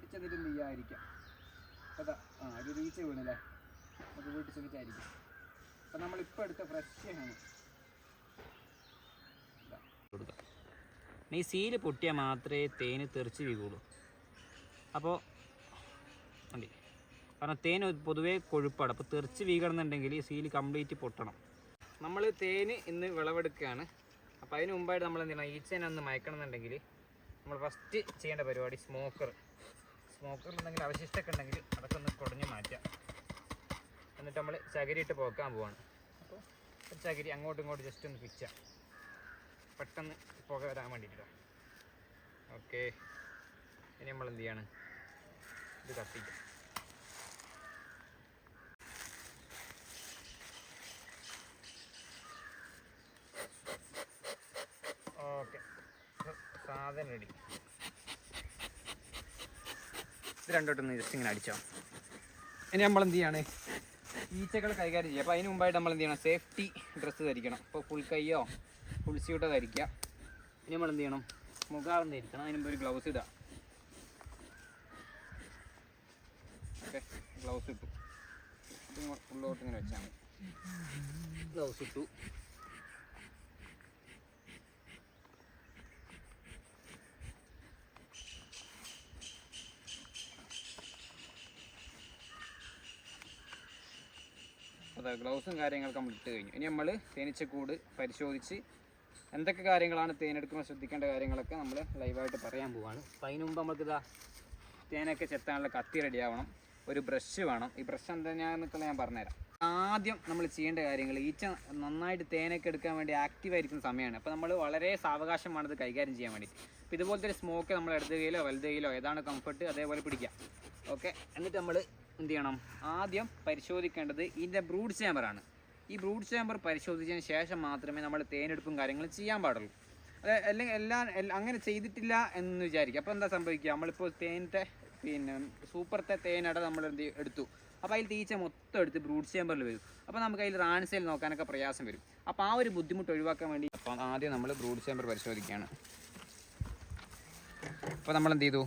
വീട്ടിൽ എന്ത് ചെയ്യാതിരിക്കാം അതാ ആ ഒരു റീച്ച് വീണല്ലേ? നമുക്ക് വീട്ടിൽ ചെന്നിട്ടായിരിക്കും. അപ്പം നമ്മളിപ്പോൾ എടുത്ത ഫ്രഷ് ആണ്. കൊടുക്കുക ഈ സീൽ പൊട്ടിയാൽ മാത്രമേ തേന് തെറിച്ച് വീകുള്ളൂ. അപ്പോൾ മതി. കാരണം തേൻ പൊതുവേ കൊഴുപ്പാണ്. അപ്പോൾ തെറിച്ച് വീകണമെന്നുണ്ടെങ്കിൽ ഈ സീൽ കംപ്ലീറ്റ് പൊട്ടണം. നമ്മൾ തേന് ഇന്ന് വിളവെടുക്കുകയാണ്. അപ്പോൾ അതിന് മുമ്പായിട്ട് നമ്മൾ എന്ത് ചെയ്യണം ഈച്ചേനെ ഒന്ന് മയക്കണമെന്നുണ്ടെങ്കിൽ നമ്മൾ ഫസ്റ്റ് ചെയ്യേണ്ട പരിപാടി സ്മോക്കർ സ്മോക്കറിൽ എന്തെങ്കിലും അവശിഷ്ടമൊക്കെ ഉണ്ടെങ്കിൽ അതൊക്കെ ഒന്ന് കുടഞ്ഞ് മാറ്റാം. എന്നിട്ട് നമ്മൾ ചകിരി ഇട്ട് പോക്കാൻ പോവാണ്. അപ്പോൾ ചകിരി അങ്ങോട്ടും ഇങ്ങോട്ടും ജസ്റ്റ് ഒന്ന് പിച്ചാം. പെട്ടെന്ന് പുക വരാൻ വേണ്ടിയിട്ടോ. ഓക്കെ. ഇനി നമ്മൾ എന്ത് ചെയ്യാണ്? ഇത് കത്തിക്കാം. ഓക്കെ. സാധനം റെഡി ഇത് രണ്ടോട്ടൊന്ന് ജസ്റ്റ് ഇങ്ങനെ അടിച്ചോ. ഇനി നമ്മൾ എന്ത് ചെയ്യാണ്? ഈച്ചകൾ കൈകാര്യം ചെയ്യുക. അപ്പോൾ അതിന് മുമ്പായിട്ട് നമ്മൾ എന്ത് ചെയ്യണം? സേഫ്റ്റി ഡ്രസ്സ് ധരിക്കണം. ഇപ്പോൾ ഫുൾ കൈയോ ഫുൾ സ്യൂട്ടോ ധരിക്കുക. ഇനി നമ്മൾ എന്ത് ചെയ്യണം? മുഖാളം ധരിക്കണം. അതിന് മുമ്പ് ഒരു ഗ്ലൗസ് ഇടാം ഓക്കെ ഗ്ലൗസ് ഇട്ടു. ഫുള്ളോട്ട് ഇങ്ങനെ വെച്ചാൽ മതി. ഗ്ലൗസ് ഇട്ടു. ഗ്ലൗസും കാര്യങ്ങളൊക്കെ നമ്മൾ ഇട്ട് കഴിഞ്ഞു. ഇനി നമ്മൾ തേനീച്ചക്കൂട് പരിശോധിച്ച് എന്തൊക്കെ കാര്യങ്ങളാണ് തേനെടുക്കുമ്പോൾ ശ്രദ്ധിക്കേണ്ട കാര്യങ്ങളൊക്കെ നമ്മൾ ലൈവായിട്ട് പറയാൻ പോവാണ്. അപ്പം അതിന് മുമ്പ് നമുക്കിതാ തേനൊക്കെ ചെത്താനുള്ള കത്തി റെഡിയാവണം ഒരു ബ്രഷ് വേണം. ഈ ബ്രഷ് എന്താ ഞാന്നൊക്കെ ഞാൻ പറഞ്ഞുതരാം. ആദ്യം നമ്മൾ ചെയ്യേണ്ട കാര്യങ്ങൾ ഈച്ച നന്നായിട്ട് തേനൊക്കെ എടുക്കാൻ വേണ്ടി ആക്റ്റീവ് ആയിരിക്കുന്ന സമയമാണ്. അപ്പോൾ നമ്മൾ വളരെ സാവകാശമാണ് വേണത് കൈകാര്യം ചെയ്യാൻ വേണ്ടി അപ്പോൾ ഇതുപോലത്തെ ഒരു സ്മോക്ക് നമ്മൾ ഇടത് കയ്യിലോ കയ്യിലോ ഏതാണ് കംഫർട്ട് അതേപോലെ പിടിക്കുക. ഓക്കെ എന്നിട്ട് നമ്മൾ എന്ത് ചെയ്യണം? ആദ്യം പരിശോധിക്കേണ്ടത് ഇതിന്റെ ബ്രൂഡ് ചേമ്പറാണ് ഈ ബ്രൂഡ് ചേമ്പർ പരിശോധിച്ചതിന് ശേഷം മാത്രമേ നമ്മൾ തേനെടുപ്പും കാര്യങ്ങളും ചെയ്യാൻ പാടുള്ളൂ. അത് അല്ലെങ്കിൽ എല്ലാം അങ്ങനെ ചെയ്തിട്ടില്ല എന്ന് വിചാരിക്കുക അപ്പോൾ എന്താ സംഭവിക്കുക? നമ്മളിപ്പോൾ തേനിന്റെ പിന്നെ സൂപ്പറത്തെ തേനട നമ്മൾ എന്ത് എടുത്തു. അപ്പോൾ അതിൽ തീച്ച മൊത്തം എടുത്ത് ബ്രൂഡ് ചേമ്പറിൽ വരും. അപ്പോൾ നമുക്ക് അതിൽ റാൺസയിൽ നോക്കാനൊക്കെ പ്രയാസം വരും. അപ്പോൾ ആ ഒരു ബുദ്ധിമുട്ട് ഒഴിവാക്കാൻ വേണ്ടി അപ്പോൾ ആദ്യം നമ്മൾ ബ്രൂഡ് ചേമ്പർ പരിശോധിക്കുകയാണ്. അപ്പോൾ നമ്മൾ എന്ത് ചെയ്തു?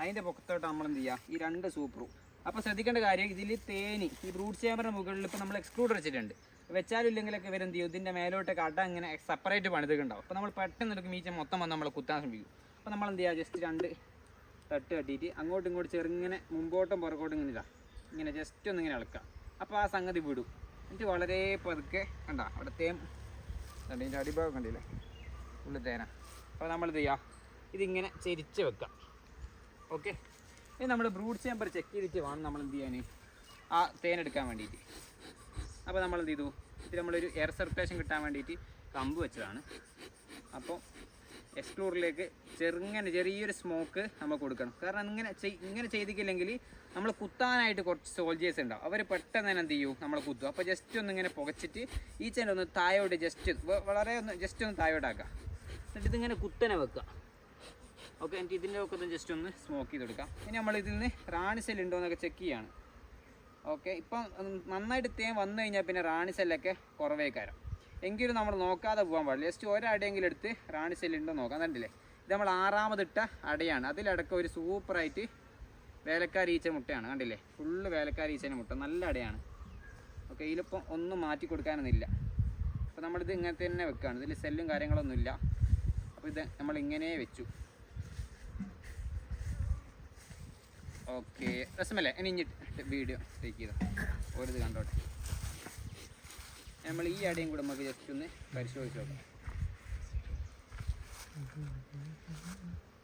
അതിന്റെ പുറത്തോട്ട് നമ്മൾ എന്ത് ചെയ്യുക ഈ രണ്ട് സൂപ്പറും അപ്പോൾ ശ്രദ്ധിക്കേണ്ട കാര്യം ഇതിൽ തേനി ഈ ബ്രൂഡ് ചേമ്പറിന് മുകളിൽ ഇപ്പോൾ നമ്മൾ എക്സ്ക്ലൂഡ് വെച്ചിട്ടുണ്ട് വെച്ചാലും ഇല്ലെങ്കിലൊക്കെ ഇവർ എന്ത് ചെയ്യും? ഇതിന്റെ മേലോട്ടൊക്കെ അട ഇങ്ങനെ സെപ്പറേറ്റ് പണിതൊക്കെ അപ്പോൾ നമ്മൾ പെട്ടെന്ന് എടുക്കും മീച്ച മൊത്തം വന്ന് നമ്മൾ കുത്താൻ ശ്രമിക്കും. അപ്പോൾ നമ്മൾ എന്ത് ചെയ്യുക ജസ്റ്റ് രണ്ട് തട്ട് കട്ടിയിട്ട് അങ്ങോട്ടും ഇങ്ങോട്ട് ചെറുങ്ങനെ മുമ്പോട്ടും പുറകോട്ടും ഇങ്ങനെ ഇതാ. ഇങ്ങനെ ജസ്റ്റ് ഒന്ന് ഇങ്ങനെ ഇളക്കുക. അപ്പോൾ ആ സംഗതി വിടും. എന്നിട്ട് വളരെ പതുക്കെ കണ്ട? അവിടെ തേം കണ്ട? ഇതിന്റെ അടിഭാഗം കണ്ടില്ലേ? ഉള്ളിൽ തേന. അപ്പോൾ നമ്മൾ എന്ത് ചെയ്യുക ഇതിങ്ങനെ ചെരിച്ച് വെക്കുക. ഓക്കെ. ഇനി നമ്മൾ ബ്രൂഡ് ചേമ്പർ ചെക്ക് ചെയ്തിട്ട് വേണം നമ്മൾ എന്ത് ചെയ്യാൻ ആ തേനെടുക്കാൻ വേണ്ടിയിട്ട് അപ്പോൾ നമ്മൾ എന്ത് ചെയ്തു? ഇത് നമ്മളൊരു എയർ സർക്കുലേഷൻ കിട്ടാൻ വേണ്ടിയിട്ട് കമ്പ് വെച്ചതാണ്. അപ്പോൾ എക്സ്പ്ലോറിലേക്ക് ചെറുങ്ങനെ ചെറിയൊരു സ്മോക്ക് നമ്മൾ കൊടുക്കണം. കാരണം ഇങ്ങനെ ഇങ്ങനെ ചെയ്തിട്ടില്ലെങ്കിൽ നമ്മൾ കുത്താനായിട്ട് കുറച്ച് സോൾജേഴ്സ് ഉണ്ടാവും. അവർ പെട്ടെന്ന് തന്നെ എന്ത് ചെയ്യും? നമ്മൾ കുത്തും. അപ്പോൾ ജസ്റ്റ് ഒന്ന് ഇങ്ങനെ പുകച്ചിട്ട് ഈ ചെണ്ട ഒന്ന് തായോട്ട് ജസ്റ്റ് വളരെ ഒന്ന് ജസ്റ്റ് ഒന്ന് തായോട്ടാക്കുക എന്നിട്ട് ഇതിങ്ങനെ കുത്തനെ വെക്കുക ഓക്കെ എനിക്ക് ഇതിന്റെ ഒക്കെ ഒന്ന് ജസ്റ്റ് ഒന്ന് സ്മോക്ക് ചെയ്ത് കൊടുക്കാം ഇനി നമ്മൾ ഇതിൽ നിന്ന് റാണി സെൽ ഉണ്ടോ എന്നൊക്കെ ചെക്ക് ചെയ്യാണ്. ഓക്കെ ഇപ്പം നന്നായിട്ട് തേൻ വന്നു കഴിഞ്ഞാൽ പിന്നെ റാണി സെല്ലൊക്കെ കുറവേക്കാരം. എങ്കിലും നമ്മൾ നോക്കാതെ പോകാൻ പാടില്ല. ജസ്റ്റ് ഒരടയെങ്കിലും എടുത്ത് റാണി സെല്ല് ഉണ്ടോ നോക്കാം. കണ്ടില്ലേ? ഇത് നമ്മൾ ആറാമതിട്ട അടയാണ്. അതിലടക്കം ഒരു സൂപ്പറായിട്ട് വേലക്കാരീച്ച മുട്ടയാണ്. കണ്ടില്ലേ? ഫുള്ള് വേലക്കാരീച്ചേന്റെ മുട്ട. നല്ല അടയാണ്. ഓക്കെ ഇതിലിപ്പം ഒന്നും മാറ്റി കൊടുക്കാനൊന്നുമില്ല. അപ്പോൾ നമ്മളിത് ഇങ്ങനെ തന്നെ വെക്കുകയാണ് ഇതിൽ സെല്ലും കാര്യങ്ങളൊന്നുമില്ല. അപ്പോൾ ഇത് നമ്മൾ ഇങ്ങനെ വെച്ചു. ഓക്കെ. രസമല്ലേ? ഇനി ഇഞ്ഞിട്ട് വീഡിയോ ടേക്ക് ചെയ്തോ? ഒരിത് കണ്ടോട്ടെ. നമ്മൾ ഈ അടയും കൂടെ നമുക്ക് ജസ്റ്റ് ഒന്ന് പരിശോധിച്ച് നോക്കാം.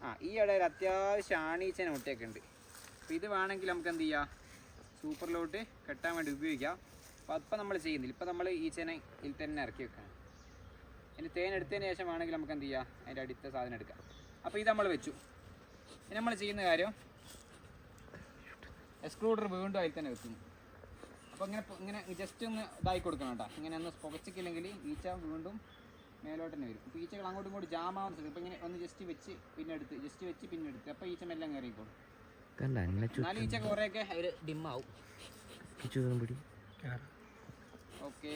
ആ ഈ അടയിൽ അത്യാവശ്യം ആണീച്ചന മുട്ടയൊക്കെ ഉണ്ട്. അപ്പോൾ ഇത് വേണമെങ്കിൽ നമുക്ക് എന്ത് ചെയ്യാം? സൂപ്പറിലോട്ട് കെട്ടാൻ വേണ്ടി ഉപയോഗിക്കാം. അപ്പോൾ അപ്പം നമ്മൾ ചെയ്യുന്നില്ല. ഇപ്പോൾ നമ്മൾ ഈ ചെന ഇതിൽ തന്നെ ഇറക്കി വെക്കാം ഇനി തേൻ എടുത്തതിന് ശേഷം വേണമെങ്കിൽ നമുക്ക് എന്ത് ചെയ്യാം? അതിന്റെ അടുത്ത സാധനം എടുക്കാം. അപ്പോൾ ഇത് നമ്മൾ വെച്ചു. ഇനി നമ്മൾ ചെയ്യുന്ന കാര്യം എക്സ്ക്ലൂഡർ വീണ്ടും അതിൽ തന്നെ വെക്കും. അപ്പോൾ ഇങ്ങനെ ഇങ്ങനെ ജസ്റ്റ് ഒന്ന് ഇതായി കൊടുക്കണം കേട്ടോ. ഇങ്ങനെ ഒന്ന് പുകച്ചിക്കില്ലെങ്കിൽ ഈച്ച വീണ്ടും മേലോട്ട് തന്നെ വരും. അപ്പോൾ ഈച്ചകൾ അങ്ങോട്ടും ഇങ്ങോട്ട് ജാമാവാൻ അപ്പോൾ ഇങ്ങനെ ഒന്ന് ജസ്റ്റ് വെച്ച് പിന്നെ എടുത്ത് ജസ്റ്റ് വെച്ച് പിന്നെ എടുത്ത്. അപ്പോൾ ഈച്ച മെല്ലെ കയറിക്കോളും. എന്നാലും ഈച്ച കുറേയൊക്കെ അവർ ഡിമ്മാവും ഓക്കെ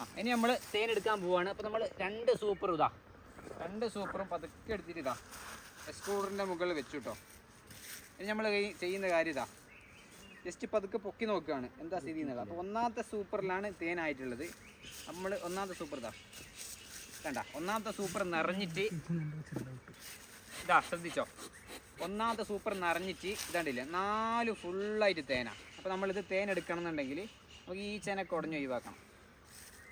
ആ ഇനി നമ്മൾ തേൻ എടുക്കാൻ പോവാണ്. അപ്പോൾ നമ്മൾ രണ്ട് സൂപ്പർ ഇതാ. രണ്ട് സൂപ്പറും പതുക്കെ എടുത്തിട്ട് ഇതാ. എക്സ്ക്ലൂഡറിന്റെ മുകളിൽ വെച്ചു കേട്ടോ. ഇനി നമ്മൾ ചെയ്യുന്ന കാര്യം ഇതാ. ജസ്റ്റ് പതുക്കെ പൊക്കി നോക്കുകയാണ്. എന്താ സ്ഥിതി എന്നുള്ളത്. അപ്പോൾ ഒന്നാമത്തെ സൂപ്പറിലാണ് തേനായിട്ടുള്ളത്. നമ്മൾ ഒന്നാമത്തെ സൂപ്പർ ഇതാ. കണ്ട? ഒന്നാമത്തെ സൂപ്പർ നിറഞ്ഞിട്ട് ഇതാ ശ്രദ്ധിച്ചോ? ഒന്നാമത്തെ സൂപ്പർ നിറഞ്ഞിട്ട് ഇതാണ്ടില്ലേ? നാല് ഫുള്ളായിട്ട് തേന. അപ്പോൾ നമ്മളിത് തേൻ എടുക്കണം എന്നുണ്ടെങ്കിൽ നമുക്ക് ഈ ചേനൊക്കെ ഉടഞ്ഞ് ഒഴിവാക്കണം.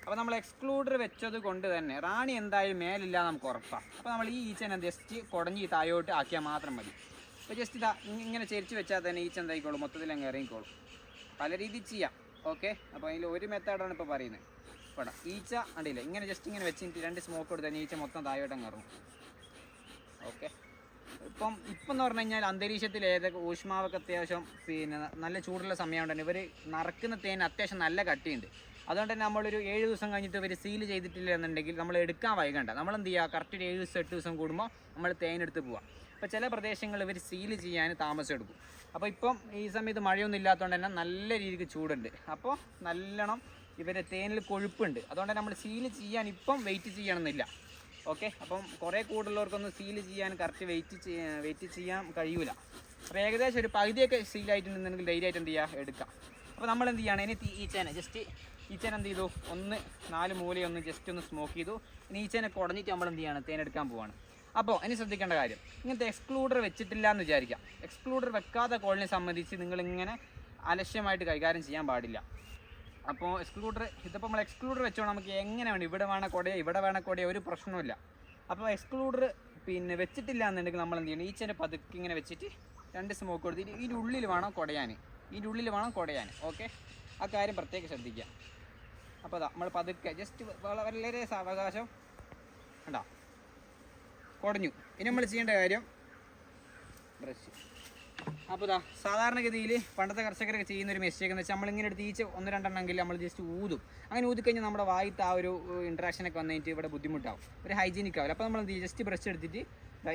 അപ്പോൾ നമ്മൾ എക്സ്ക്ലൂഡർ വെച്ചത് കൊണ്ട് തന്നെ റാണി എന്തായാലും മേലില്ല നമുക്ക് ഉറപ്പാണ് അപ്പോൾ നമ്മൾ ഈ ഈച്ചനെ ജസ്റ്റ് കുടഞ്ഞ് തായോട്ട് ആക്കിയാൽ മാത്രം മതി. അപ്പോൾ ജസ്റ്റ് ഇതാ ഇങ്ങനെ ചെരിച്ച് വെച്ചാൽ തന്നെ ഈച്ച എന്തായിക്കോളും മൊത്തത്തിൽ അങ്ങ് ഇറങ്ങിക്കോളും. പല രീതിയിൽ ചെയ്യാം. ഓക്കെ അപ്പോൾ അതിൽ ഒരു മെത്തേഡാണ് ഇപ്പോൾ പറയുന്നത് ഇപ്പം ഈച്ച അടിയില്ല ഇങ്ങനെ ജസ്റ്റ് ഇങ്ങനെ വെച്ചിട്ട് രണ്ട് സ്മോക്ക് കൊടുത്താൽ ഈച്ച മൊത്തം താഴോട്ടം കയറും ഓക്കെ ഇപ്പം ഇപ്പം എന്ന് പറഞ്ഞു കഴിഞ്ഞാൽ അന്തരീക്ഷത്തിൽ ഏതൊക്കെ ഊഷ്മാവൊക്കെ അത്യാവശ്യം പിന്നെ നല്ല ചൂടുള്ള സമയമുണ്ട് തന്നെ ഇവർ നറക്കുന്ന തേൻ അത്യാവശ്യം നല്ല കട്ടിയുണ്ട്. അതുകൊണ്ട് തന്നെ നമ്മളൊരു ഏഴ് ദിവസം കഴിഞ്ഞിട്ട് ഇവർ സീൽ ചെയ്തിട്ടില്ല എന്നുണ്ടെങ്കിൽ നമ്മൾ എടുക്കാൻ വൈകണ്ട. നമ്മൾ എന്ത് ചെയ്യുക കറക്റ്റ് ഒരു ഏഴ് ദിവസം എട്ട് ദിവസം കൂടുമ്പോൾ നമ്മൾ തേനെടുത്ത് പോവാം. അപ്പോൾ ചില പ്രദേശങ്ങൾ ഇവർ സീൽ ചെയ്യാൻ താമസം എടുക്കും അപ്പോൾ ഇപ്പം ഈ സമയത്ത് മഴയൊന്നും ഇല്ലാത്തതുകൊണ്ട് തന്നെ നല്ല രീതിക്ക് ചൂടുണ്ട്. അപ്പോൾ നല്ലോണം ഇവരെ തേനിൽ കൊഴുപ്പുണ്ട്. അതുകൊണ്ട് നമ്മൾ സീൽ ചെയ്യാൻ ഇപ്പം വെയിറ്റ് ചെയ്യണമെന്നില്ല. ഓക്കെ അപ്പം കുറേ കൂടുതലുള്ളവർക്കൊന്നും സീൽ ചെയ്യാൻ കറക്റ്റ് വെയിറ്റ് വെയിറ്റ് ചെയ്യാൻ കഴിയൂല. അപ്പോൾ ഏകദേശം ഒരു പകുതിയൊക്കെ സീലായിട്ടുണ്ടെന്നുണ്ടെങ്കിൽ ധൈര്യമായിട്ട് എന്ത് ചെയ്യുക? എടുക്കാം. അപ്പോൾ നമ്മൾ എന്ത് ചെയ്യണം? ഇനി ഈച്ചേനെ ജസ്റ്റ് ഈ ചേന എന്ത് ചെയ്തു? ഒന്ന് നാല് മൂലയൊന്ന് ജസ്റ്റ് ഒന്ന് സ്മോക്ക് ചെയ്തു. ഇനി ഈ ചേന കുടഞ്ഞിട്ട് നമ്മൾ എന്ത് ചെയ്യണം? തേനെടുക്കാൻ പോവാണ്. അപ്പോൾ ഇനി ശ്രദ്ധിക്കേണ്ട കാര്യം. ഇങ്ങനത്തെ എക്സ്ക്ലൂഡർ വെച്ചിട്ടില്ല എന്ന് വിചാരിക്കാം. എക്സ്ക്ലൂഡർ വെക്കാത്ത കോളിനെ സംബന്ധിച്ച് നിങ്ങളിങ്ങനെ അലക്ഷ്യമായിട്ട് കൈകാര്യം ചെയ്യാൻ പാടില്ല. അപ്പോൾ എക്സ്ക്ലൂഡർ ഇതിപ്പോൾ നമ്മൾ എക്സ്ക്ലൂഡർ വെച്ചോണം നമുക്ക് എങ്ങനെ വേണം? ഇവിടെ വേണ കൊടയോ? ഇവിടെ വേണ കൊടയോ? ഒരു പ്രശ്നമില്ല അപ്പോൾ എക്സ്ക്ലൂഡർ പിന്നെ വെച്ചിട്ടില്ല എന്നുണ്ടെങ്കിൽ നമ്മൾ എന്ത് ചെയ്യണം? ഈച്ചേന്റെ പതുക്കെ ഇങ്ങനെ വെച്ചിട്ട് രണ്ട് സ്മോക്ക് കൊടുത്തിട്ട് ഇതിന്റെ ഉള്ളിൽ വേണം കുടയാൻ ഇതിന്റെ ഉള്ളിൽ വേണം കുടയാൻ ഓക്കെ ആ കാര്യം പ്രത്യേകം ശ്രദ്ധിക്കുക. അപ്പോൾ അതാ നമ്മൾ പതുക്കെ ജസ്റ്റ് വളരെ സാവകാശം. കണ്ടോ? കുടഞ്ഞു. ഇനി നമ്മൾ ചെയ്യേണ്ട കാര്യം ബ്രഷ് അപ്പോൾ ഇതാ സാധാരണഗതിയിൽ പണ്ടത്തെ കർഷകരൊക്കെ ചെയ്യുന്ന ഒരു മിസ്റ്റേക്ക് എന്ന് വെച്ചാൽ നമ്മളിങ്ങനെ എടുത്ത് ഈച്ച ഒന്ന് രണ്ടെണ്ണമെങ്കിൽ നമ്മൾ ജസ്റ്റ് ഊതും. അങ്ങനെ ഊതിക്കഴിഞ്ഞാൽ നമ്മുടെ വായത്ത് ആ ഒരു ഇൻട്രാക്ഷനൊക്കെ വന്നിട്ട് ഇവിടെ ബുദ്ധിമുട്ടാവും. ഒരു ഹൈജീനിക് ആവില്ല. അപ്പോൾ നമ്മൾ ജസ്റ്റ് ബ്രഷ് എടുത്തിട്ട്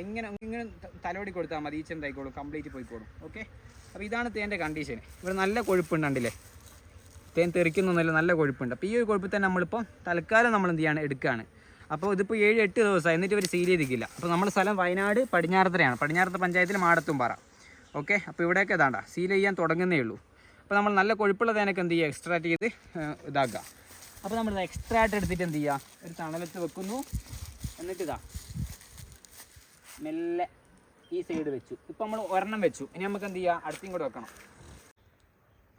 ഇങ്ങനെ ഇങ്ങനെ തലോടി കൊടുത്താൽ മതി. ഈച്ച എന്തായിക്കോളും കംപ്ലീറ്റ് പോയിക്കോളും. ഓക്കെ അപ്പോൾ ഇതാണ് തേന്റെ കണ്ടീഷൻ ഇവിടെ നല്ല കൊഴുപ്പുണ്ട് കണ്ടില്ലേ? തേൻ തെറിക്കുന്നൊന്നുമില്ല നല്ല കൊഴുപ്പുണ്ട്. അപ്പോൾ ഈ ഒരു കൊഴുപ്പ് തന്നെ നമ്മളിപ്പോൾ തൽക്കാലം നമ്മൾ എന്ത് ചെയ്യാണ്? എടുക്കുകയാണ് അപ്പോൾ ഇതിപ്പോൾ ഏഴ് എട്ട് ദിവസമായി. എന്നിട്ട് ഇവർ സീൽ ചെയ്തിരിക്കില്ല. അപ്പോൾ നമ്മുടെ സ്ഥലം വയനാട് പടിഞ്ഞാറത്തരയാണ് പടിഞ്ഞാറത്ത പഞ്ചായത്തിൽ മാടത്തുംപാറ ഓക്കെ അപ്പോൾ ഇവിടെയൊക്കെ ഇതാണ്ട. സീൽ ചെയ്യാൻ തുടങ്ങുന്നേ ഉള്ളൂ. അപ്പോൾ നമ്മൾ നല്ല കൊഴുപ്പുള്ള തേനൊക്കെ എന്ത് ചെയ്യുക? എക്സ്ട്രാക്ട് ചെയ്ത് ഇതാക്കുക. അപ്പോൾ നമ്മൾ എക്സ്ട്രാക്ട് എടുത്തിട്ട് എന്ത് ചെയ്യുക? ഒരു തണലത്ത് വെക്കുന്നു. എന്നിട്ട് ഇതാ. മെല്ലെ ഈ സൈഡ് വെച്ചു. ഇപ്പോൾ നമ്മൾ ഒരെണ്ണം വെച്ചു. ഇനി നമുക്ക് എന്ത് ചെയ്യുക? അടുത്തും കൂടെ വെക്കണം.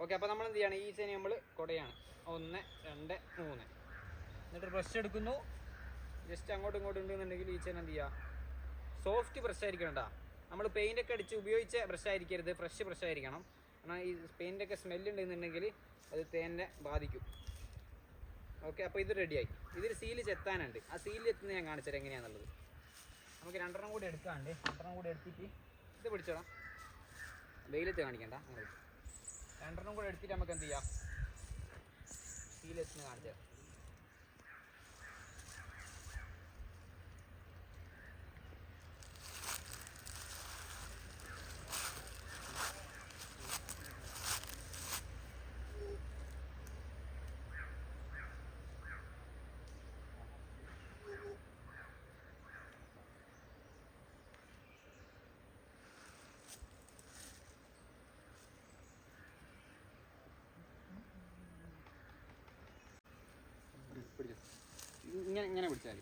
ഓക്കെ അപ്പോൾ നമ്മൾ എന്ത് ചെയ്യണം? ഈ സൈനി നമ്മൾ കുടയാണ്. ഒന്ന് രണ്ട് മൂന്ന്. എന്നിട്ട് ബ്രഷ് എടുക്കുന്നു. ജസ്റ്റ് അങ്ങോട്ടും ഇങ്ങോട്ടും ഉണ്ടെന്നുണ്ടെങ്കിൽ ഈ ചേന എന്ത് ചെയ്യുക സോഫ്റ്റ് ബ്രഷ് ആയിരിക്കണം കേട്ടോ നമ്മൾ പെയിന്റ് ഒക്കെ അടിച്ച് ഉപയോഗിച്ച ബ്രഷ് ആയിരിക്കരുത്. ഫ്രഷ് ബ്രഷ് ആയിരിക്കണം. കാരണം ഈ പെയിന്റ് ഒക്കെ സ്മെല്ല് ഉണ്ടെന്നുണ്ടെങ്കിൽ അത് തേനെ ബാധിക്കും. ഓക്കെ അപ്പോൾ ഇത് റെഡിയായി ഇതിൽ സീൽ ചെത്താനുണ്ട്. ആ സീലിൽ എത്തുന്നത് ഞാൻ കാണിച്ചത് എങ്ങനെയാണെന്നുള്ളത് നമുക്ക് രണ്ടെണ്ണം കൂടി എടുക്കാണ്ട്. രണ്ടെണ്ണം കൂടി എടുത്തിട്ട് ഇത് പിടിച്ചോളാം വെയിലത്ത് കാണിക്കണ്ട. അങ്ങനെ. രണ്ടെണ്ണം കൂടെ എടുത്തിട്ട് നമുക്ക് എന്ത് ചെയ്യാം? സീലെത്തുന്ന കാണിച്ചു തരാം. പിടിച്ചോ ഇങ്ങനെ ഇങ്ങനെ പിടിച്ചാൽ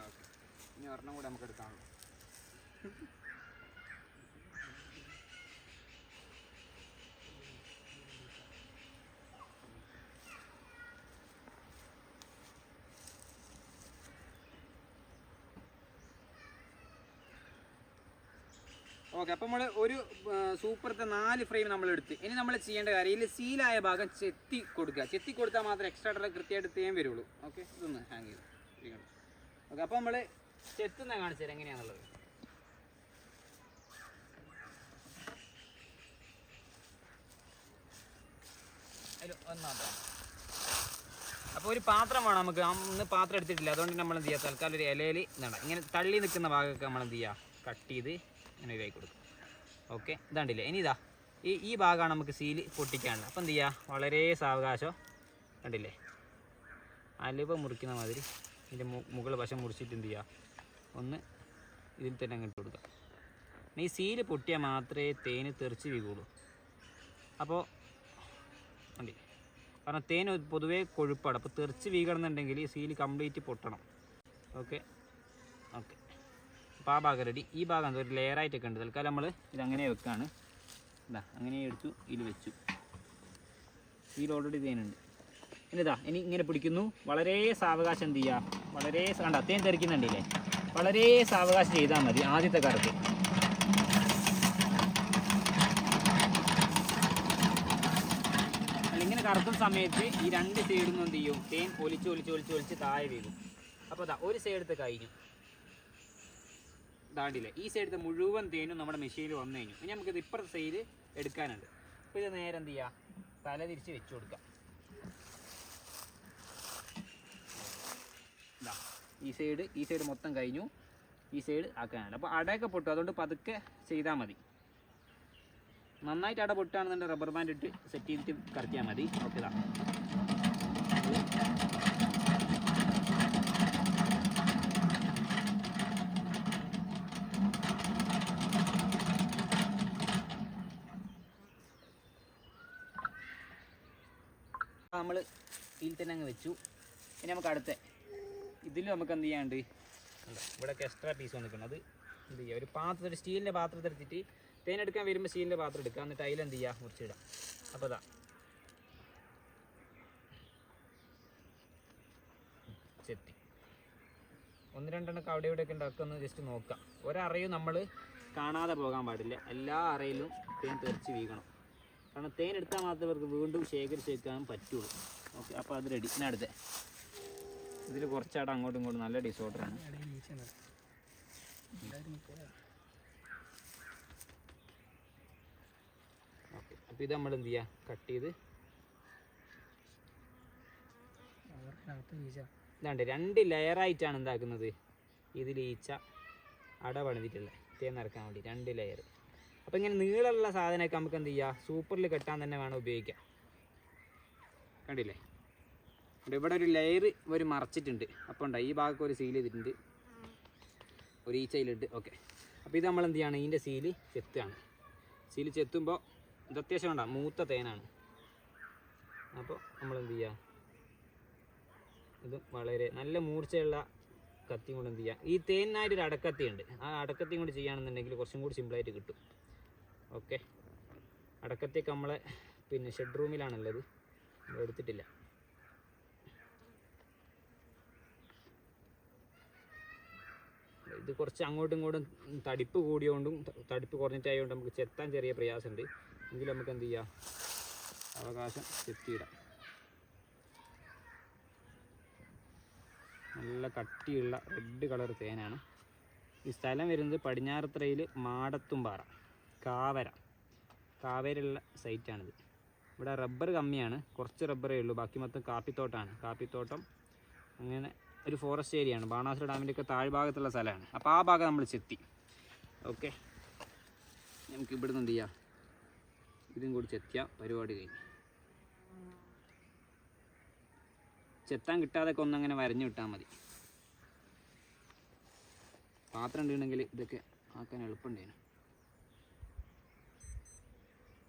ഓക്കെ. ഇനി ഒരെണ്ണം കൂടെ നമുക്ക് എടുക്കാനുള്ളൂ. ഓക്കെ അപ്പോൾ നമ്മൾ ഒരു സൂപ്പറത്തെ നാല് ഫ്രെയിം നമ്മൾ എടുത്ത് ഇനി നമ്മൾ ചെയ്യേണ്ട കാര്യം ഇതിൽ സീലായ ഭാഗം ചെത്തി കൊടുക്കുക. ചെത്തി കൊടുത്താൽ മാത്രമേ എക്സ്ട്രാ ഡ്രൈ കൃത്യമായിട്ട് തേൻ വരുള്ളൂ. ഓക്കെ? ഇതൊന്ന് ഹാങ് ചെയ്തു ഓക്കെ അപ്പോൾ നമ്മൾ ചെത്തുന്ന കാണിച്ചു എങ്ങനെയാണുള്ളത് ഒന്നാമത്തെ. അപ്പോൾ ഒരു പാത്രം വേണം നമുക്ക്. അന്ന് പാത്രം എടുത്തിട്ടില്ല. അതുകൊണ്ട് നമ്മൾ എന്ത് ചെയ്യുക തൽക്കാലം ഒരു ഇലയിൽ ഇതാണ് ഇങ്ങനെ തള്ളി നിൽക്കുന്ന ഭാഗമൊക്കെ നമ്മൾ എന്ത് ചെയ്യുക കട്ട് ചെയ്ത് ഇങ്ങനെ ഇതായി കൊടുക്കും. ഓക്കെ ഇതാണ്ടില്ലേ? ഇനി ഇതാ. ഈ ഈ ഭാഗമാണ് നമുക്ക് സീൽ പൊട്ടിക്കാനുള്ളത്. അപ്പോൾ എന്ത് ചെയ്യുക വളരെ സാവകാശം. കണ്ടില്ലേ? അലുവ മുറിക്കുന്ന മാതിരി ഇതിന്റെ മുകൾ വശം മുറിച്ചിട്ട് എന്ത് ചെയ്യുക ഒന്ന് ഇതിൽ തന്നെ അങ്ങോട്ട് കൊടുക്കുക. ഈ സീൽ പൊട്ടിയാൽ മാത്രമേ തേന് തെറിച്ച് വീകുള്ളൂ. അപ്പോൾ മതി കാരണം തേൻ പൊതുവേ കൊഴുപ്പാണ്. അപ്പോൾ തെറിച്ച് വീകണമെന്നുണ്ടെങ്കിൽ ഈ സീൽ കംപ്ലീറ്റ് പൊട്ടണം. ഓക്കെ ഓക്കെ അപ്പോൾ ആ ഭാഗം റെഡി ഈ ഭാഗം എന്താ ഒരു ലെയറായിട്ടൊക്കെ ഉണ്ട് തൽക്കാലം നമ്മൾ ഇതങ്ങനെ വെക്കാണ്. ഇതാ അങ്ങനെ എടുത്തു ഇതിൽ വെച്ചു. ഇതിൽ ഓൾറെഡി തേനുണ്ട് ഇനിതാ ഇനി ഇങ്ങനെ പിടിക്കുന്നു. വളരെ സാവകാശം എന്ത് ചെയ്യുക വളരെ കണ്ട തേൻ തെറിക്കുന്നുണ്ടല്ലേ? വളരെ സാവകാശം ചെയ്താൽ മതി ആദ്യത്തെ അല്ല ഇങ്ങനെ കറക്കുന്ന സമയത്ത് ഈ രണ്ട് സൈഡിൽ നിന്ന് എന്ത് ചെയ്യും? തേൻ ഒലിച്ച് ഒലിച്ച് ഒലിച്ച് ഒലിച്ച് താഴെ വീഴും. അപ്പോൾ അതാ ഒരു സൈഡത്ത് കഴിഞ്ഞു. ദാണ്ടില്ലേ ഈ സൈഡത്തെ മുഴുവൻ തേനും നമ്മുടെ മെഷീനിൽ വന്നു കഴിഞ്ഞു. ഇനി നമുക്കിത് ഇപ്പുറത്തെ സൈഡ് എടുക്കാനുണ്ട്. അപ്പോൾ ഇത് നേരെ എന്ത് ചെയ്യുക തല തിരിച്ച് വെച്ച് കൊടുക്കാം. ഈ സൈഡ് ഈ സൈഡ് മൊത്തം കഴിഞ്ഞു. ഈ സൈഡ് ആക്കാനുണ്ട് അപ്പോൾ അടയൊക്കെ പൊട്ടും. അതുകൊണ്ട് പതുക്കെ ചെയ്താൽ മതി. നന്നായിട്ട് അട പൊട്ടുകയാണെന്നുണ്ടെങ്കിൽ റബ്ബർ ബാൻഡ് ഇട്ട് സെറ്റ് ചെയ്തിട്ട് കറക്കിയാൽ മതി. ഓക്കെ ഇതാ നമ്മൾ ഇതിൽ തന്നെ അങ്ങ് വെച്ചു. ഇനി നമുക്ക് അടുത്ത. ഇതിൽ നമുക്ക് എന്ത് ചെയ്യാണ്ട് ഇവിടെ എക്സ്ട്രാ പീസ് വന്നിട്ടുണ്ട് അത് എന്ത് ചെയ്യുക ഒരു പാത്രത്തിൽ സ്റ്റീലിന്റെ പാത്രത്തിൽ എടുത്തിട്ട് തേനെടുക്കാൻ വരുമ്പോൾ സ്റ്റീലിന്റെ പാത്രം എടുക്കുക എന്നിട്ട് അതിൽ എന്ത് ചെയ്യുക മുറിച്ചിടാം. അപ്പോൾ അതാ ചെത്തി ഒന്ന് രണ്ടെണ്ണം അവിടെ ഇവിടെയൊക്കെ ഉണ്ടാക്കുന്ന ജസ്റ്റ് നോക്കാം. ഒരറയും നമ്മൾ കാണാതെ പോകാൻ പാടില്ല. എല്ലാ അറയിലും തേൻ തെറിച്ച് വീകണം കാരണം തേൻ എടുത്താൽ മാത്രമേ ഇവർക്ക് വീണ്ടും ശേഖരിച്ച് വെക്കാൻ പറ്റുള്ളൂ. ഓക്കെ അപ്പോൾ അത് റെഡി ഞാൻ അടുത്ത. ഇതിൽ കുറച്ചാട് അങ്ങോട്ടും ഇങ്ങോട്ടും നല്ല ഡിസോർഡറാണ്. ഓക്കെ അപ്പോൾ ഇത് നമ്മൾ എന്ത് ചെയ്യുക കട്ട് ചെയ്ത്. ഇതാണ്ട് രണ്ട് ലെയറായിട്ടാണ് എന്താക്കുന്നത്? ഇതിൽ ഈച്ച അട പണിതിട്ടുള്ളത്. തേൻ നിറക്കാൻ വേണ്ടി രണ്ട് ലെയർ അപ്പോൾ ഇങ്ങനെ നീളമുള്ള സാധനമൊക്കെ നമുക്ക് എന്ത് ചെയ്യുക സൂപ്പറിൽ കെട്ടാൻ തന്നെ വേണം ഉപയോഗിക്കാം. കണ്ടില്ലേ? ഇവിടെ ഒരു ലെയർ ഒരു മറച്ചിട്ടുണ്ട്. അപ്പോൾ ഉണ്ട് ഈ ഭാഗത്ത് ഒരു സീൽ ചെയ്തിട്ടുണ്ട്. ഒരു ഈച്ചയിലുണ്ട്. ഓക്കെ അപ്പോൾ ഇത് നമ്മൾ എന്ത് ചെയ്യണം? ഇതിന്റെ സീൽ ചെത്തുകയാണ്. സീൽ ചെത്തുമ്പോൾ ഇത് അത്യാവശ്യം വേണ്ട മൂത്ത തേനാണ്. അപ്പോൾ നമ്മൾ എന്ത് ചെയ്യുക ഇത് വളരെ നല്ല മൂർച്ചയുള്ള കത്തി കൊണ്ട് എന്ത് ചെയ്യുക ഈ തേനിനായിട്ട് ഒരു അടക്കത്തി ഉണ്ട് ആ അടക്കത്തിയും കൊണ്ട് ചെയ്യുകയാണെന്നുണ്ടെങ്കിൽ കുറച്ചും കൂടി സിമ്പിളായിട്ട് കിട്ടും. ഓക്കെ. അടക്കത്തേക്ക് നമ്മളെ പിന്നെ ഷെഡ് റൂമിലാണുള്ളത് നമ്മൾ എടുത്തിട്ടില്ല. ഇത് കുറച്ച് അങ്ങോട്ടും ഇങ്ങോട്ടും തടിപ്പ് കൂടിയോണ്ടും തടിപ്പ് കുറഞ്ഞിട്ടായതുകൊണ്ട് നമുക്ക് ചെത്താൻ ചെറിയ പ്രയാസമുണ്ട്. എങ്കിലും നമുക്ക് എന്ത് ചെയ്യാം? അവകാശം ചെത്തിയിടാം. നല്ല കട്ടിയുള്ള റെഡ് കളർ തേനാണ്. ഈ സ്ഥലം വരുന്നത് പടിഞ്ഞാറത്തറയിൽ മാടത്തുംപാറ. കാവര. കാവേരുള്ള സൈറ്റാണിത്. ഇവിടെ റബ്ബർ കമ്മിയാണ്. കുറച്ച് റബ്ബറേ ഉള്ളൂ. ബാക്കി മൊത്തം കാപ്പിത്തോട്ടമാണ് കാപ്പിത്തോട്ടം അങ്ങനെ ഒരു ഫോറസ്റ്റ് ഏരിയയാണ് ബാണാസുര ഡാമിന്റെയൊക്കെ താഴ്ഭാഗത്തുള്ള സ്ഥലമാണ്. അപ്പോൾ ആ ഭാഗം നമ്മൾ ചെത്തി. ഓക്കെ. നമുക്ക് ഇവിടുന്ന് എന്ത് ചെയ്യാം? ഇതും കൂടി ചെത്തിയ പരിപാടി കഴിഞ്ഞു. ചെത്താൻ കിട്ടാതൊക്കെ ഒന്നങ്ങനെ വരഞ്ഞു വിട്ടാൽ മതി. പാത്രം ഉണ്ടെങ്കിൽ ഇതൊക്കെ ആക്കാൻ എളുപ്പമുണ്ടേനു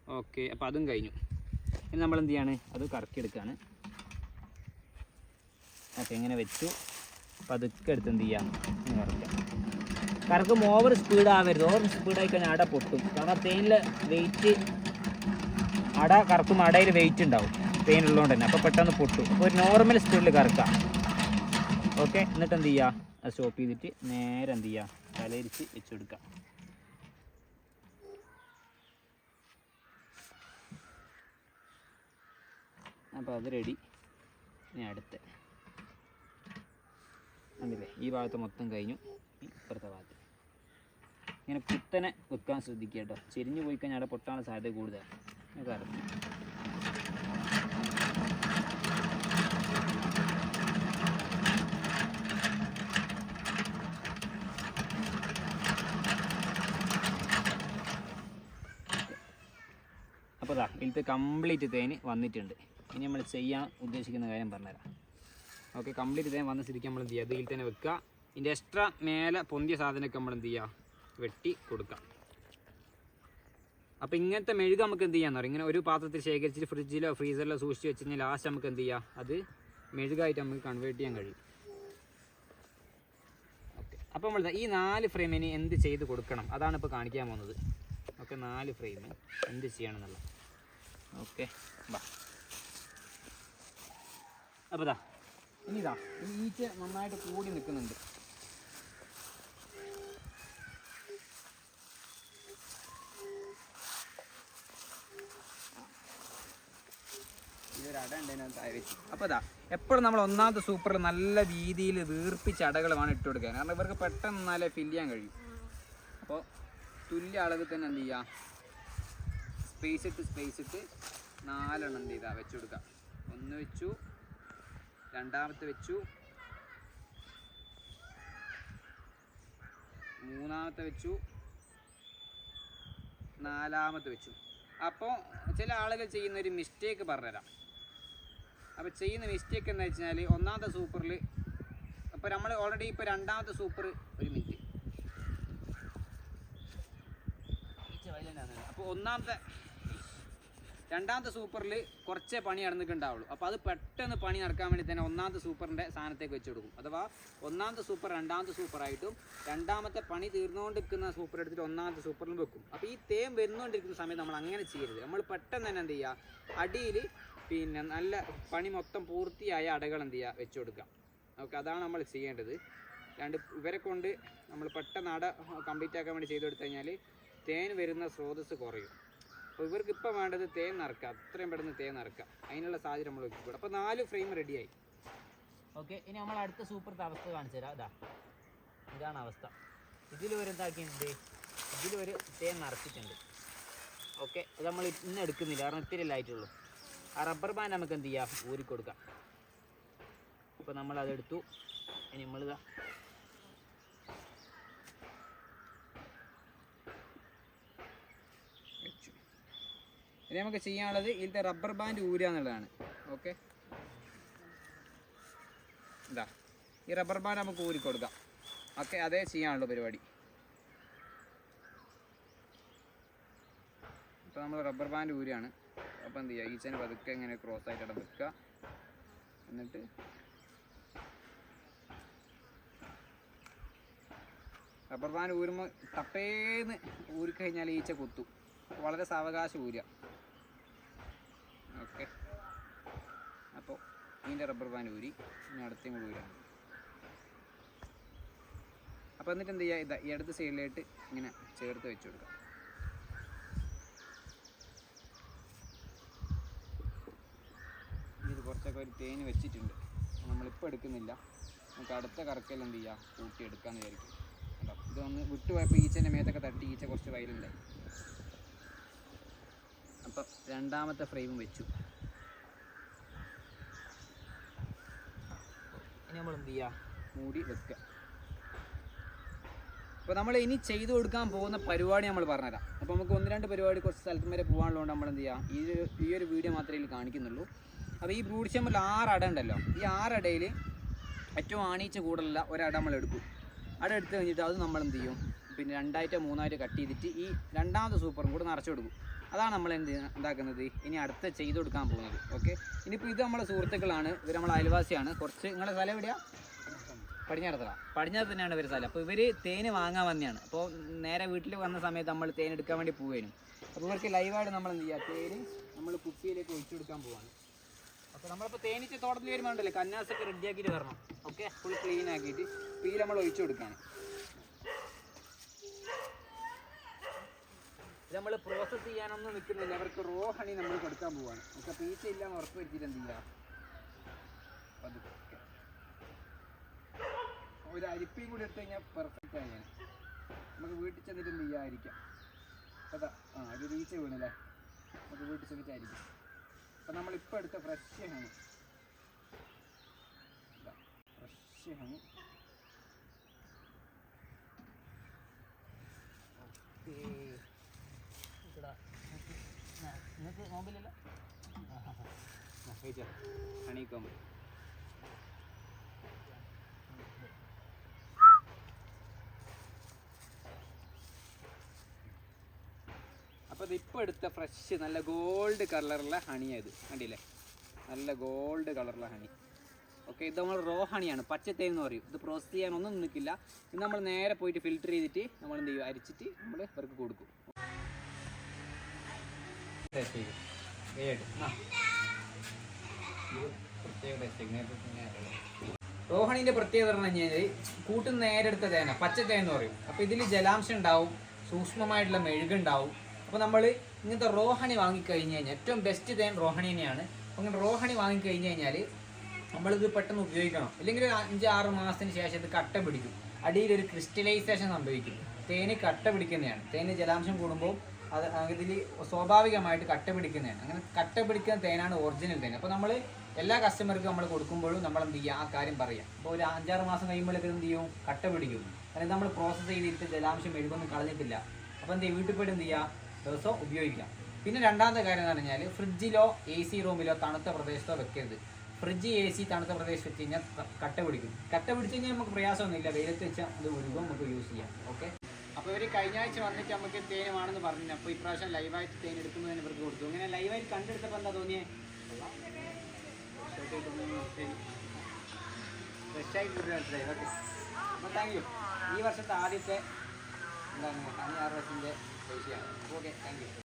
ഓക്കെ അപ്പോൾ അതും കഴിഞ്ഞു. ഇനി നമ്മൾ എന്ത് ചെയ്യാണ്? അത് കറക്കിയെടുക്കുകയാണ് ഓക്കെ ഇങ്ങനെ വെച്ചു. പതുക്കെ എടുത്ത് എന്ത് ചെയ്യാം? ഇങ്ങനെ കറക്കാം. കറക്കും ഓവർ സ്പീഡ് ആവരുത്. ഓവർ സ്പീഡായി കഴിഞ്ഞാൽ അട പൊട്ടും. കാരണം തേനിൽ വെയിറ്റ് അട കറക്കും അടയിൽ വെയിറ്റ് ഉണ്ടാവും. പെയിൻ ഉള്ളതുകൊണ്ട് തന്നെ. അപ്പോൾ പെട്ടെന്ന് പൊട്ടും. അപ്പോൾ ഒരു നോർമൽ സ്പീഡിൽ കറക്കാം. ഓക്കെ എന്നിട്ട് എന്ത് ചെയ്യുക സ്റ്റോപ്പ് ചെയ്തിട്ട് നേരെ എന്ത് ചെയ്യുക തലയിരിച്ച് വെച്ച് അപ്പോൾ അത് റെഡി ഇനി അടുത്ത. കണ്ടില്ലേ? ഈ ഭാഗത്ത് മൊത്തം കഴിഞ്ഞു. ഇപ്പുറത്തെ ഭാഗത്ത്. ഇങ്ങനെ കുത്തനെ വെക്കാൻ ശ്രദ്ധിക്കുക കേട്ടോ. ചെരിഞ്ഞു പോയി കഴിഞ്ഞാൽ അവിടെ പൊട്ടാനുള്ള സാധ്യത കൂടുതലാണ്. കാരണം അപ്പോൾ ഇതാ ഇതിലത്തെ കംപ്ലീറ്റ് തേന് വന്നിട്ടുണ്ട്. ഇനി നമ്മൾ ചെയ്യാൻ ഉദ്ദേശിക്കുന്ന കാര്യം പറഞ്ഞുതരാം. ഓക്കെ കംപ്ലീറ്റ് ഇതേ വന്ന സ്ഥിതിക്ക് നമ്മൾ എന്ത് ചെയ്യുക? ഇതിൽ തന്നെ വെക്കുക. ഇതിന്റെ എക്സ്ട്രാ മേലെ പൊന്തിയ സാധനമൊക്കെ നമ്മൾ എന്ത് ചെയ്യുക? വെട്ടി കൊടുക്കുക. അപ്പോൾ ഇങ്ങനത്തെ മെഴുക നമുക്ക് എന്ത് ചെയ്യാന്ന് പറയും ഇങ്ങനെ ഒരു പാത്രത്തിൽ ശേഖരിച്ചിട്ട് ഫ്രിഡ്ജിലോ ഫ്രീസറിലോ സൂക്ഷിച്ച് വെച്ച് കഴിഞ്ഞാൽ ലാസ്റ്റ് നമുക്ക് എന്ത് ചെയ്യാം? അത് മെഴുകായിട്ട് നമുക്ക് കൺവേർട്ട് ചെയ്യാൻ കഴിയും. ഓക്കെ അപ്പോൾ നമ്മൾ ഈ നാല് ഫ്രെയിമിന് എന്ത് ചെയ്ത് കൊടുക്കണം? അതാണ് ഇപ്പോൾ കാണിക്കാൻ പോകുന്നത്. ഓക്കെ നാല് ഫ്രെയിം എന്ത് ചെയ്യണം എന്നുള്ളത്? ഓക്കെ ബാ. അപ്പോൾ ഇതാ ഇനി ഇതാ ഈച്ച നന്നായിട്ട് കൂടി നിൽക്കുന്നുണ്ട്. അപ്പോൾ ഇതാ എപ്പോഴും നമ്മൾ ഒന്നാമത്തെ സൂപ്പറിൽ നല്ല രീതിയിൽ വീർപ്പിച്ച അടകൾ വേണം ഇട്ട് കൊടുക്കാൻ കാരണം ഇവർക്ക് പെട്ടെന്ന് നല്ല ഫില്ല് ചെയ്യാൻ കഴിയും. അപ്പോൾ തുല്യ അളവിൽ തന്നെ എന്ത് ചെയ്യുക? സ്പേസ് ഇട്ട് സ്പേസ് ഇട്ട് നാലെണ്ണം എന്ത് ചെയ്താൽ വെച്ച് കൊടുക്കുക. ഒന്ന് വെച്ചു രണ്ടാമത്തെ വെച്ചു. മൂന്നാമത്തെ വെച്ചു. നാലാമത്തെ വെച്ചു. അപ്പോൾ ചില ആളുകൾ ചെയ്യുന്ന ഒരു മിസ്റ്റേക്ക് പറഞ്ഞുതരാം. അപ്പോൾ ചെയ്യുന്ന മിസ്റ്റേക്ക് എന്ന് വെച്ചാൽ ഒന്നാമത്തെ സൂപ്പറിൽ അപ്പോൾ നമ്മൾ ഓൾറെഡി ഇപ്പോൾ രണ്ടാമത്തെ സൂപ്പർ ഒരു മിനിറ്റ് അപ്പോൾ ഒന്നാമത്തെ രണ്ടാമത്തെ സൂപ്പറിൽ കുറച്ചേ പണി നടന്നിട്ടുണ്ടാവുള്ളൂ. അപ്പോൾ അത് പെട്ടെന്ന് പണി നടക്കാൻ വേണ്ടി തന്നെ ഒന്നാമത്തെ സൂപ്പറിന്റെ സ്ഥാനത്തേക്ക് വെച്ച് കൊടുക്കും. അഥവാ ഒന്നാമത്തെ സൂപ്പർ രണ്ടാമത്തെ സൂപ്പറായിട്ടും രണ്ടാമത്തെ പണി തീർന്നുകൊണ്ടിരിക്കുന്ന സൂപ്പർ എടുത്തിട്ട് ഒന്നാമത്തെ സൂപ്പറിലും വെക്കും. അപ്പോൾ ഈ തേം വരുന്നുകൊണ്ടിരിക്കുന്ന സമയത്ത് നമ്മൾ അങ്ങനെ ചെയ്യരുത്. നമ്മൾ പെട്ടെന്ന് തന്നെ എന്ത് ചെയ്യുക അടിയിൽ പിന്നെ നല്ല പണി മൊത്തം പൂർത്തിയായ അടകൾ എന്ത് ചെയ്യുക വെച്ച് കൊടുക്കുക ഓക്കെ അതാണ് നമ്മൾ ചെയ്യേണ്ടത്. രണ്ട് ഇവരെ കൊണ്ട് നമ്മൾ പെട്ടെന്ന് അട കംപ്ലീറ്റ് ആക്കാൻ വേണ്ടി ചെയ്ത് കൊടുത്തു കഴിഞ്ഞാൽ തേൻ വരുന്ന സ്രോതസ്സ് കുറയും. അപ്പോൾ ഇവർക്ക് ഇപ്പം വേണ്ടത് തേൻ നിറക്കുക അത്രയും പെട്ടെന്ന് തേൻ നിറക്കുക അതിനുള്ള സാഹചര്യം നമ്മൾ വെച്ചിട്ടുണ്ട് അപ്പോൾ നാല് ഫ്രെയിം റെഡിയായി. ഓക്കെ ഇനി നമ്മൾ അടുത്ത സൂപ്പർത്തെ അവസ്ഥ കാണിച്ചു തരാം. ഇതാ ഇതാണ് അവസ്ഥ. ഇതിൽ ഒരു എന്താക്കിയിട്ടുണ്ട്? ഇതിൽ ഒരു തേൻ നിറച്ചിട്ടുണ്ട്. ഓക്കെ അത് നമ്മൾ ഇന്ന് എടുക്കുന്നില്ല. കാരണം ഇത്തിരി ആയിട്ടുള്ളൂ. ആ റബ്ബർ ബാൻഡ് നമുക്ക് എന്ത് ചെയ്യാം? ഊരിക്കൊടുക്കാം. അപ്പോൾ നമ്മൾ അതെടുത്തു ഇനി നമ്മളിതാ വെച്ചു ഇനി നമുക്ക് ചെയ്യാനുള്ളത് ഇതിലത്തെ റബ്ബർ ബാൻഡ് ഊരുക എന്നുള്ളതാണ്. ഓക്കെ ഇതാ. ഈ റബ്ബർ ബാൻഡ് നമുക്ക് ഊരി കൊടുക്കാം. ഓക്കെ അതേ ചെയ്യാനുള്ള പരിപാടി. ഇപ്പോൾ നമ്മൾ റബ്ബർ ബാൻഡ് ഊരുകയാണ്. അപ്പോൾ എന്ത് ചെയ്യുക ഈച്ചനെ പതുക്കെ ഇങ്ങനെ ക്രോസ് ആയിട്ട് അവിടെ വെക്കുക. എന്നിട്ട് റബ്ബർ ബാൻഡ് ഊരുമ്പോൾ തപ്പേന്ന് ഊരിക്കഴിഞ്ഞാൽ ഈച്ച കുത്തും. വളരെ സാവകാശം ഊരുക ഓക്കെ അപ്പോൾ ഇതിന്റെ റബ്ബർ ബാൻഡ് ഊരി ഇനി അടുത്തേം കൂടി അപ്പോൾ എന്നിട്ട് എന്ത് ചെയ്യുക ഇതാ അടുത്ത സൈഡിലായിട്ട് ഇങ്ങനെ ചേർത്ത് വെച്ച് കൊടുക്കുക ഇത് കുറച്ചൊക്കെ ഒരു തേന് വെച്ചിട്ടുണ്ട്. നമ്മളിപ്പോൾ എടുക്കുന്നില്ല. നമുക്ക് അടുത്ത കറക്കൽ എന്ത് ചെയ്യുക കൂട്ടി എടുക്കാമെന്ന് വിചാരിക്കും. കേട്ടോ ഇതൊന്ന് വിട്ടുപോയപ്പോൾ ഈച്ചന്റെ മേത്തൊക്കെ തട്ടി ഈച്ച കുറച്ച് വയലുണ്ടായി. അപ്പം രണ്ടാമത്തെ ഫ്രെയിമും വെച്ചു. നമ്മൾ എന്ത് ചെയ്യുക മൂടി വെക്കുക അപ്പോൾ നമ്മൾ ഇനി ചെയ്തു കൊടുക്കാൻ പോകുന്ന പരിപാടി നമ്മൾ പറഞ്ഞുതരാം. അപ്പോൾ നമുക്ക് ഒന്ന് രണ്ട് പരിപാടി കുറച്ച് സ്ഥലത്തും വരെ പോകാനുള്ളതുകൊണ്ട് നമ്മൾ എന്ത് ചെയ്യുക ഈ ഒരു ഈ ഒരു വീഡിയോ മാത്രമേ ഇതിൽ കാണിക്കുന്നുള്ളൂ. അപ്പോൾ ഈ ബ്രൂഡ് ചെമ്പിൽ ആറ് അട ഉണ്ടല്ലോ. ഈ ആറ് അടയിൽ ഏറ്റവും ആണീച്ച കൂടുതലുള്ള ഒരട നമ്മൾ എടുക്കും. അട എടുത്ത് കഴിഞ്ഞിട്ട് അത് നമ്മൾ എന്ത് ചെയ്യും പിന്നെ രണ്ടായിട്ട് മൂന്നായിട്ട് കട്ട് ചെയ്തിട്ട് ഈ രണ്ടാമത്തെ സൂപ്പറും കൂടെ നിറച്ചു കൊടുക്കും. അതാണ് നമ്മൾ എന്ത് ഉണ്ടാക്കുന്നത് ഇനി അടുത്ത ചെയ്ത് കൊടുക്കാൻ പോകുന്നത്. ഓക്കെ ഇനിയിപ്പോൾ ഇത് നമ്മളെ സുഹൃത്തുക്കളാണ്. ഇവർ നമ്മളെ അയൽവാസിയാണ്. കുറച്ച് നിങ്ങളെ സ്ഥലം എവിടെയാണ് പടിഞ്ഞാറത്തറ. പടിഞ്ഞാറ് തന്നെയാണ് ഇവർ സ്ഥലം. അപ്പോൾ ഇവർ തേൻ വാങ്ങാൻ വന്നതാണ് അപ്പോൾ നേരെ വീട്ടിൽ വന്ന സമയത്ത് നമ്മൾ തേൻ എടുക്കാൻ വേണ്ടി പോവുകയും അപ്പോൾ ഇവർക്ക് ലൈവായിട്ട് നമ്മൾ എന്ത് ചെയ്യുക തേന് നമ്മൾ കുപ്പിയിലേക്ക് ഒഴിച്ചു കൊടുക്കാൻ പോവാണ്. അപ്പോൾ നമ്മളിപ്പോൾ തേനീച്ച തോട്ടത്തിൽ വരുമ്പോൾ ഉണ്ടല്ലോ കന്നാസൊക്കെ റെഡിയാക്കിയിട്ട് വരണം. ഓക്കെ ഫുൾ ക്ലീൻ ആക്കിയിട്ട്. ഇതിൽ നമ്മൾ ഒഴിച്ചു കൊടുക്കുകയാണ് ഇത് നമ്മൾ പ്രോസസ്സ് ചെയ്യാനൊന്നും നിൽക്കുന്നില്ല അവർക്ക് റോ ഹണി നമ്മൾ കൊടുക്കാൻ പോവാണ്. നമുക്ക് പീച്ച ഇല്ലാന്ന് ഉറപ്പ് വരുത്തിയിട്ട് എന്ത് ചെയ്യാം? ഒരു അരിപ്പയും കൂടി എടുത്തു കഴിഞ്ഞാൽ പെർഫെക്റ്റ് ആയി. നമുക്ക് വീട്ടിൽ ചെന്നിട്ട് എന്ത് ചെയ്യാതിരിക്കാം അതാ. ആ ഒരു റീച്ച വീണല്ലേ? നമുക്ക് വീട്ടിൽ ചെന്നിട്ട് ആയിരിക്കും അപ്പം നമ്മളിപ്പോൾ എടുത്ത ഫ്രഷ് ഹണി ഫ്രഷ് ഹണി നിങ്ങൾക്ക് നോമ്പില്ലല്ലോ? കഴിച്ചോ. അപ്പോൾ എടുത്ത ഫ്രഷ് നല്ല ഗോൾഡ് കളറുള്ള ഹണിയാ ഇത്. കണ്ടില്ലേ? നല്ല ഗോൾഡ് കളറുള്ള ഹണി. ഓക്കെ ഇത് നമ്മൾ റോ ഹണിയാണ്. പച്ചത്തേ എന്ന് പറയും. ഇത് പ്രോസസ് ചെയ്യാൻ ഒന്നും നിൽക്കില്ല ഇത് നമ്മൾ നേരെ പോയിട്ട് ഫിൽറ്റർ ചെയ്തിട്ട് നമ്മൾ എന്ത് ചെയ്യും? അരിച്ചിട്ട് നമ്മൾ ഇവർക്ക് കൊടുക്കും. റോഹണിന്റെ പ്രത്യേകത പറഞ്ഞു കഴിഞ്ഞാൽ കൂട്ടുന്ന നേരെടുത്ത തേന പച്ച തേൻ എന്ന് പറയും. അപ്പോൾ ഇതിൽ ജലാംശം ഉണ്ടാവും സൂക്ഷ്മമായിട്ടുള്ള മെഴുകുണ്ടാവും അപ്പോൾ നമ്മൾ ഇങ്ങനത്തെ റോഹണി വാങ്ങിക്കഴിഞ്ഞ് കഴിഞ്ഞാൽ ഏറ്റവും ബെസ്റ്റ് തേൻ റോഹണി തന്നെയാണ്. അപ്പോൾ അങ്ങനെ റോഹണി വാങ്ങിക്കഴിഞ്ഞ് കഴിഞ്ഞാൽ നമ്മളിത് പെട്ടെന്ന് ഉപയോഗിക്കണം. ഇല്ലെങ്കിൽ ഒരു അഞ്ച് ആറ് മാസത്തിന് ശേഷം ഇത് കട്ട പിടിക്കും. അടിയിലൊരു ക്രിസ്റ്റലൈസേഷൻ സംഭവിക്കും. തേന് കട്ട പിടിക്കുന്നതാണ്. തേന് ജലാംശം കൂടുമ്പോൾ അത് ഇതിൽ സ്വാഭാവികമായിട്ട് കട്ട പിടിക്കുന്നതാണ്. അങ്ങനെ കട്ട പിടിക്കുന്ന തേനാണ് ഒറിജിനൽ തേൻ. അപ്പോൾ നമ്മൾ എല്ലാ കസ്റ്റമർക്കും നമ്മൾ കൊടുക്കുമ്പോഴും നമ്മൾ എന്ത് ചെയ്യുക ആ കാര്യം പറയാം. അപ്പോൾ ഒരു അഞ്ചാറ് മാസം കഴിയുമ്പോഴേക്കും എന്ത് ചെയ്യും? കട്ട പിടിക്കും. അതായത് നമ്മൾ പ്രോസസ്സ് ചെയ്തിട്ട് ജലാംശം എഴുതൊന്നും കളഞ്ഞിട്ടില്ല. അപ്പോൾ എന്ത് ചെയ്യും? വീട്ടിൽ പോയിട്ട് എന്ത് ചെയ്യുക ദിവസം ഉപയോഗിക്കാം. പിന്നെ രണ്ടാമത്തെ കാര്യം എന്ന് പറഞ്ഞാൽ ഫ്രിഡ്ജിലോ എ സി റൂമിലോ തണുത്ത പ്രദേശത്തോ വെക്കരുത്. ഫ്രിഡ്ജ് എ സി തണുത്ത പ്രദേശത്ത് വെച്ച് കഴിഞ്ഞാൽ കട്ട പിടിക്കും. കട്ട പിടിച്ച് കഴിഞ്ഞാൽ നമുക്ക് പ്രയാസമൊന്നുമില്ല. വെയിലത്ത് വെച്ചാൽ അത് ഒഴുകും നമുക്ക് യൂസ് ചെയ്യാം. ഓക്കെ അപ്പോൾ ഇവർ കഴിഞ്ഞ ആഴ്ച വന്നിട്ട് നമുക്ക് തേൻ വേണമെന്ന് പറഞ്ഞു അപ്പോൾ ഇപ്രാവശ്യം ലൈവായിട്ട് തേൻ എടുക്കുന്നത് തന്നെ ഇവർക്ക് കൊടുത്തു. ഇങ്ങനെ ലൈവായിട്ട് കണ്ടെടുത്തപ്പോൾ എന്താ തോന്നിയേ? ഫ്രഷായി അപ്പോൾ താങ്ക് യു ഈ വർഷത്തെ ആദ്യത്തെ എന്താണ് അഞ്ചാറ് വർഷത്തിന്റെ ഓക്കെ താങ്ക് യു